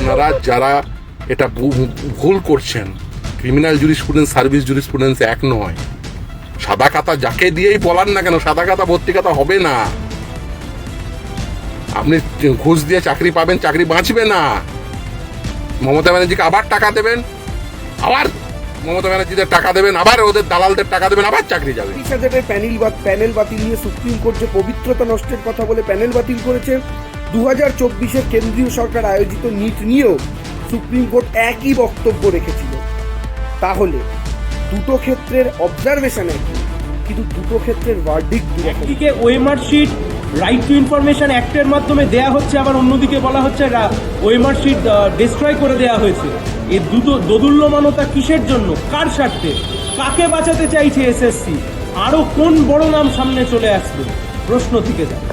আপনারা যারা এটা ভুল করছেন ক্রিমিনাল জুরিস্প্রুডেন্স সার্ভিস জুরিস্প্রুডেন্স এক নয়। সাদা খাতা যাকে দিয়েই বলার না কেন, সাদা খাতা, ভর্তি খাতা হবে না। আপনি ঘুষ দিয়ে চাকরি পাবেন, চাকরি বাঁচবে না। মমতা ব্যানার্জিকে আবার টাকা দেবেন, আবার মমতা ব্যানার্জিদের টাকা দেবেন, আবার ওদের দালালদের টাকা দেবেন, আবার চাকরি যাবে। প্যানেল প্যানেল বাতিল নিয়ে সুপ্রিম কোর্ট যে পবিত্রতা নষ্টের কথা বলে প্যানেল বাতিল করেছে দু হাজার চব্বিশের কেন্দ্রীয় সরকার আয়োজিত নিট নিয়েও সুপ্রিম কোর্ট একই বক্তব্য রেখেছিল। তাহলে দুটো ক্ষেত্রের অবজারভেশন একই, কিন্তু দুটো ক্ষেত্রের ভার্ডিক একদিকে ওয়েমার শিট রাইট টু ইনফরমেশন অ্যাক্টের মাধ্যমে দেয়া হচ্ছে, আবার অন্যদিকে বলা হচ্ছে ওয়েমার শিট ডিস্ট্রয় করে দেয়া হয়েছে। এই দুটো দোদুল্যমানতা কিসের জন্য? কার স্বার্থে? কাকে বাঁচাতে চাইছে এসএসসি? আরও কোন বড় নাম সামনে চলে আসবে? প্রশ্ন থেকে যায়।